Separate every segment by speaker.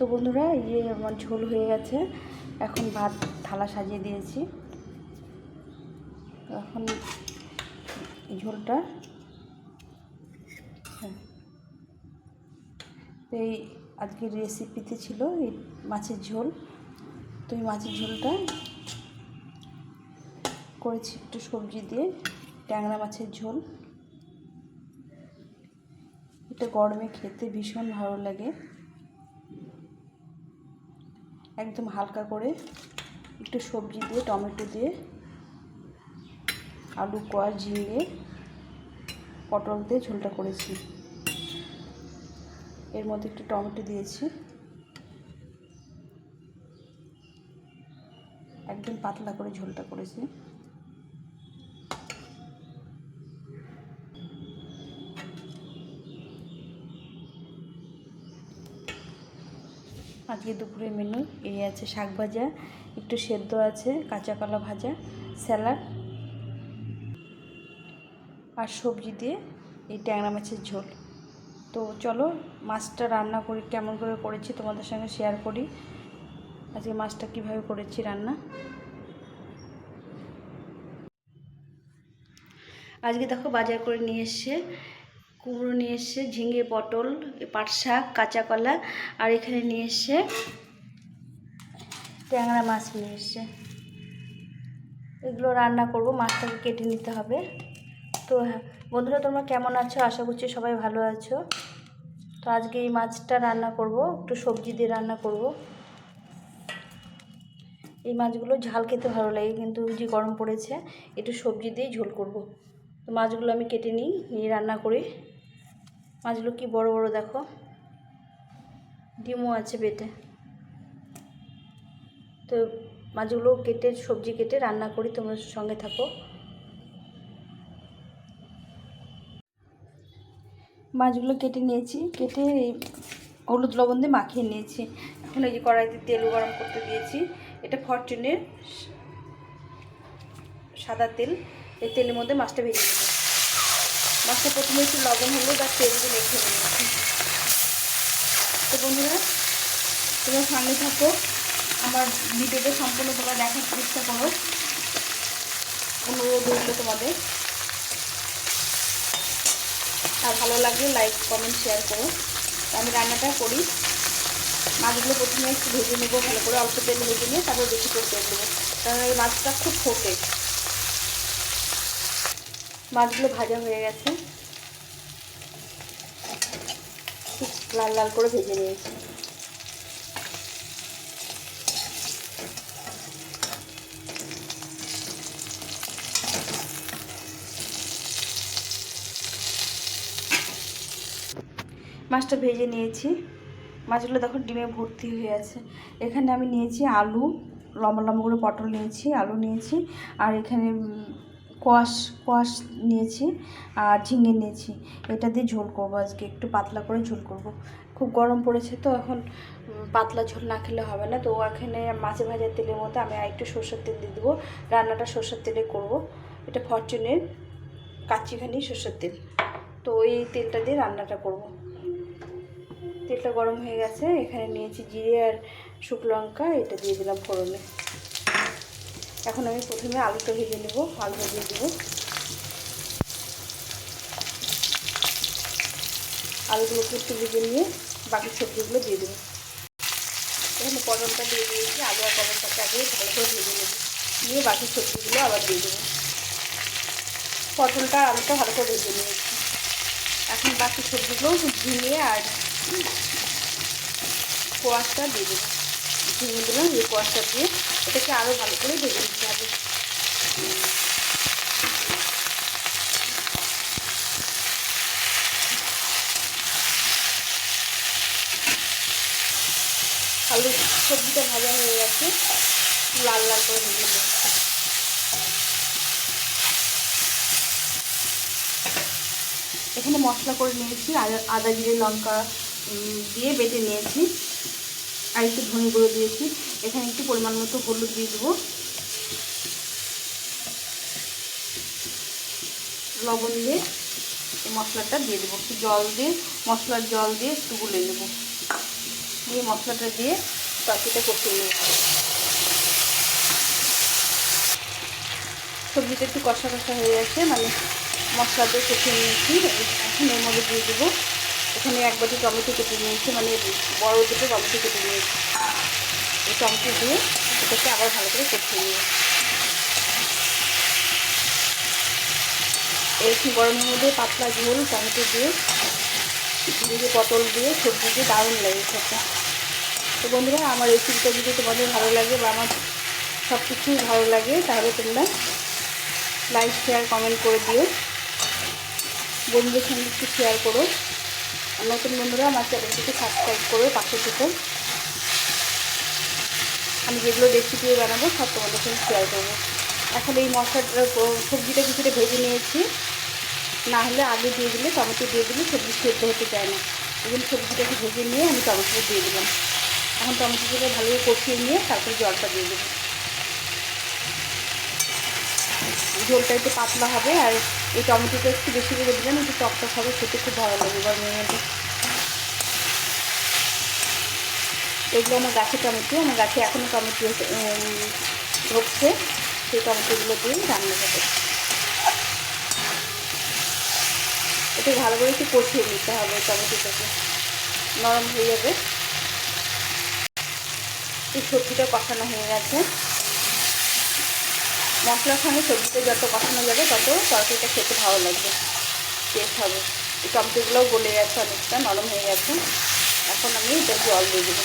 Speaker 1: তো বন্ধুরা, এই যে আমার ঝোল হয়ে গেছে। এখন ভাত থালা সাজিয়ে দিয়েছি। এখন ঝোলটা। হ্যাঁ। এই আজকের রেসিপিতে ছিল এই মাছের ঝোল। তো এই মাছের ঝোলটা করেছি একটু সবজি দিয়ে, ট্যাংরা মাছের ঝোল। এটা গরমে খেতে ভীষণ ভালো লাগে। একদম হালকা করে একটু সবজি দিয়ে, টমেটো দিয়ে, আলু কোয়া ঝিঙে, পটল দিয়ে ঝোলটা করেছি। এর মধ্যে একটু টমেটো দিয়েছি। একদম পাতলা করে ঝোলটা করেছি। আজকে দুপুরের মেনু এই আছে শাক ভাজা, একটু সেদ্ধ আছে, কাঁচা কলা ভাজা, স্যালাড আর সবজি দিয়ে এই ট্যাংরা মাছের ঝোল। তো চলো, মাছটা রান্না করি, কেমন করে করেছি তোমাদের সঙ্গে শেয়ার করি। আজকে মাছটা কীভাবে করেছি রান্না। আজকে দেখো বাজার করে নিয়ে এসছে কুমড়ো নিয়ে এসছে ঝিঙে, পটল পাট শাক কাঁচা কলা, আর এখানে নিয়ে এসছে ট্যাংরা মাছ নিয়ে এসছে এগুলো রান্না করব, মাছটাকে কেটে নিতে হবে। তো হ্যাঁ বন্ধুরা, তোমরা কেমন আছো? আশা করছি সবাই ভালো আছো। তো আজকে এই মাছটা রান্না করব, একটু সবজি দিয়ে রান্না করব। এই মাছগুলো ঝাল খেতে ভালো লাগে, কিন্তু যে গরম পড়েছে, একটু সবজি দিয়ে ঝোল করব। তো মাছগুলো আমি কেটে নিই, নিয়ে রান্না করি। মাছগুলো কি বড় বড় দেখো। ডিমও আছে পেটে। তো মাছগুলো কেটে, সবজি কেটে রান্না করি, তোমরা সঙ্গে থাকো। মাছগুলো কেটে নিয়েছি, কেটে হলুদ লবণ দিয়ে মাখিয়ে নিয়েছি। এখন এই যে কড়াইতে তেল গরম করতে দিয়েছি। এটা ফরচুনের সাদা তেল। এই তেলের মধ্যে মাছটা ভেজে মাছটা প্রথমে একটু লবণ, হলুদ আর তেল দিয়ে মেখে নিয়েছি। তো বন্ধুরা, তোমরা সঙ্গে থাকো, আমার ভিডিওটা সম্পূর্ণ তোমরা দেখার চেষ্টা করো। অনুরোধ রইল তোমাদের। আর ভালো লাগলে লাইক কমেন্ট শেয়ার করো। আমি রান্নাটা করি। মাছগুলো প্রথমে একটু ভেজে নেব, ভালো করে অল্প তেল ভেজে নিয়ে তারপর বেশি করে তেল দেবো। কারণ এই মাছটা খুব ফোটে। মাছগুলো ভাজা হয়ে গেছে। লাল লাল করে ভেজে নিয়েছি। মাছটা ভেজে নিয়েছি। মাছগুলো দেখো ডিমে ভর্তি হয়ে আছে। এখানে আমি নিয়েছি আলু, লম্বা লম্বা করে পটল নিয়েছি, আলু নিয়েছি, আর এখানে কোয়াশ কোয়াশ নিয়েছি আর ঝিঙে নিয়েছি। এটা দিয়ে ঝোল করব আজকে, একটু পাতলা করে ঝোল করব। খুব গরম পড়েছে তো, এখন পাতলা ঝোল না খেলে হবে না। তো এখানে মাছে ভাজার তেলের মধ্যে আমি একটু সর্ষের তেল দিয়ে দেবো। রান্নাটা সর্ষের তেলে করব। এটা ফরচুনের কাচ্চিঘানি সর্ষের তেল। তো এই তেলটা দিয়ে রান্নাটা করব। তেলটা গরম হয়ে গেছে, এখানে নিয়েছি জিরে আর শুকনো লঙ্কা, এটা দিয়ে দিলাম ফোড়নে। এখন আমি প্রথমে আলুটা ভেজে নেব, আলু ভেজে দেবো আলুগুলোকে একটু ভেজে নিয়ে বাকি সবজিগুলো দিয়ে দেবো। এখানে পটলটা দিয়ে দিয়েছি, আলু আর পটলটাকে আগে ভালো করে ভেজে নেব। নিয়ে বাকি সবজিগুলো আবার দিয়ে দেবো। পটলটা আলুটা ভালো করে ভেজে নিয়েছি। এখন বাকি সবজিগুলো ঝিঙে আর কোয়াশটা দিয়ে দেবো। ঝিঙে দিলাম, এই কোয়াশটা দিয়ে এটাকে আরও ভালো করে ভেজে নিতে হবে। আলু সবজিটা ভাজা হয়ে গেছে, লাল লাল করে ভেজে নিয়েছি এখানে মশলা করে নিয়েছি, আদা জিরে, লঙ্কা দিয়ে বেটে নিয়েছি। আর একটু ধনে গুঁড়ো দিয়েছি। এখানে একটু পরিমাণ মতো হলুদ দিয়ে দেবো। লবণ দিয়ে এই মশলাটা দিয়ে দেবো। একটু জল দিয়ে, মশলার জল দিয়ে একটু গুলে নেব। দিয়ে মশলাটা দিয়ে তরকারিটা কষিয়ে নেব সবজিটা একটু কষা কষা হয়ে গেছে মানে মশলা দিয়ে কষিয়ে নিয়েছি। এখন এর মধ্যে দিয়ে দেবো এখানে এক বাটি টমেটো কেটে নিয়েছি মানে বড় দুটো টমেটো কেটে নিয়েছি। এই টমেটো দিয়ে এটাকে আবার ভালো করে কষিয়ে নেব। এরকম গরমের মধ্যে পাতলা ঝোল, টমেটো দিয়ে দিয়ে, পটল দিয়ে, সবজি দিয়ে দারুণ লাগে খেতে। তো বন্ধুরা, আমার রেসিপিটা যদি তোমাদের ভালো লাগে বা আমার সব কিছুই ভালো লাগে, তাহলে তোমরা লাইক শেয়ার কমেন্ট করে দিও। বন্ধুদের সঙ্গে একটু শেয়ার করো। নতুন বন্ধুরা, আমার চ্যানেলটিকে সাবস্ক্রাইব করো পাশে থেকে। আমি যেগুলো রেসিপি বানাবো, সব তোমাদের সঙ্গে শেয়ার করব। এখন এই মশলাটা সবজিটা কিছুটা ভেজে নিয়েছি। না হলে আলু দিয়ে দিলে, টমেটো দিয়ে দিলে সবজি সেদ্ধ হতে চায় না। এগুলো সবজিটাকে ভেজে নিয়ে আমি টমেটোটা দিয়ে দিলাম। এখন টমেটোটাকে ভালোভাবে কষিয়ে নিয়ে তারপরে জলটা দিয়ে দেবো। ঝোলটা একটু পাতলা হবে আর এই টমেটোটা একটু বেশি করে দিলাম একটু টকটক হবে খেতে খুব ভালো লাগে গরমের মধ্যে এগুলো আমার গাছে টমেটো, আমার গাছে এখনও টমেটো ঢুকছে সেই টমেটোগুলো দিয়ে রান্না করব। একটু ভালো করে একটু কষিয়ে নিতে হবে টমেটোটাকে, নরম হয়ে যাবে। এই সবজিটা কষানো হয়ে গেছে। মশলার সঙ্গে সবজিটা যত কষানো যাবে, তত তরকারিটা খেতে ভালো লাগবে। টেস্ট হবে। টমেটোগুলোও গলে গেছে অনেকটা, নরম হয়ে গেছে এখন আমি এটা জল দিয়ে দেবো।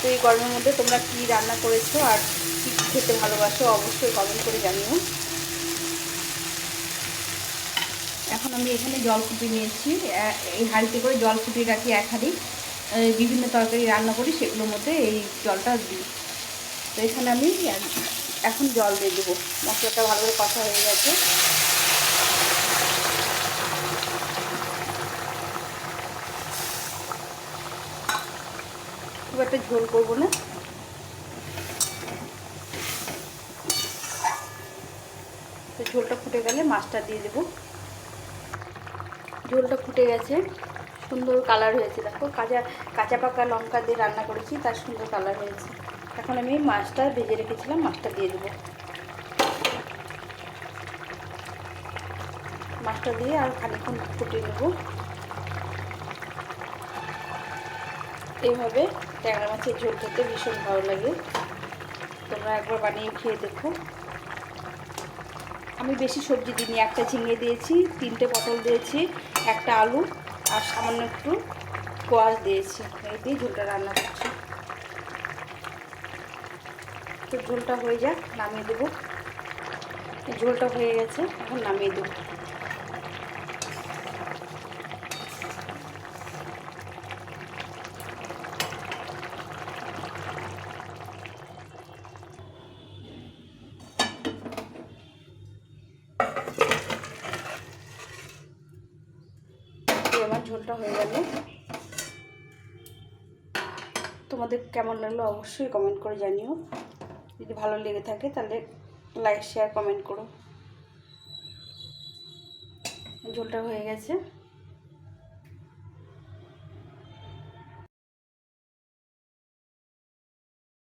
Speaker 1: তো এই গরমের মধ্যে তোমরা কী রান্না করেছ আর কী খেতে ভালোবাসো অবশ্যই কমেন্ট করে জানিও। এখন আমি এখানে জল ফুটিয়ে নিয়েছি এই হাঁড়িতে করে জল ফুটিয়ে রাখি এক হাঁড়ি। বিভিন্ন তরকারি রান্না করি, সেগুলোর মধ্যে এই জলটা দিই। তো এখানে আমি এখন জল দিয়ে দেবো। মশলাটা ভালো করে কষা হয়ে গেছে। খুব একটা ঝোল করব না। তো ঝোলটা ফুটে গেলে মাছটা দিয়ে দেবো। ঝোলটা ফুটে গেছে। সুন্দর কালার হয়েছে। দেখো, কাঁচা কাঁচা পাকা লঙ্কা দিয়ে রান্না করেছি, তার সুন্দর কালার হয়েছে। এখন আমি মাছটা ভেজে রেখেছিলাম, মাছটা দিয়ে দেবো। মাছটা দিয়ে আর খানিক্ষণ ফুটিয়ে নেব। এইভাবে ট্যাংরা মাছের ঝোল খেতে ভীষণ ভালো লাগে। তোমরা একবার বানিয়ে খেয়ে দেখো। আমি বেশি সবজি দিইনি, একটা ঝিঙে দিয়েছি, তিনটে পটল দিয়েছি, একটা আলু। আর সামান্য একটু কোয়াশ দিয়েছি। এই দিয়ে ঝোলটা রান্না করছি। তো ঝোলটা হয়ে যাক, নামিয়ে দেবো। ঝোলটা হয়ে গেছে, এখন নামিয়ে দেবো। ঝোলটা হয়ে গেল। তোমাদের কেমন লাগল অবশ্যই কমেন্ট করে জানিও। যদি ভালো লেগে থাকে তাহলে লাইক শেয়ার কমেন্ট করো। ঝোলটা হয়ে গেছে।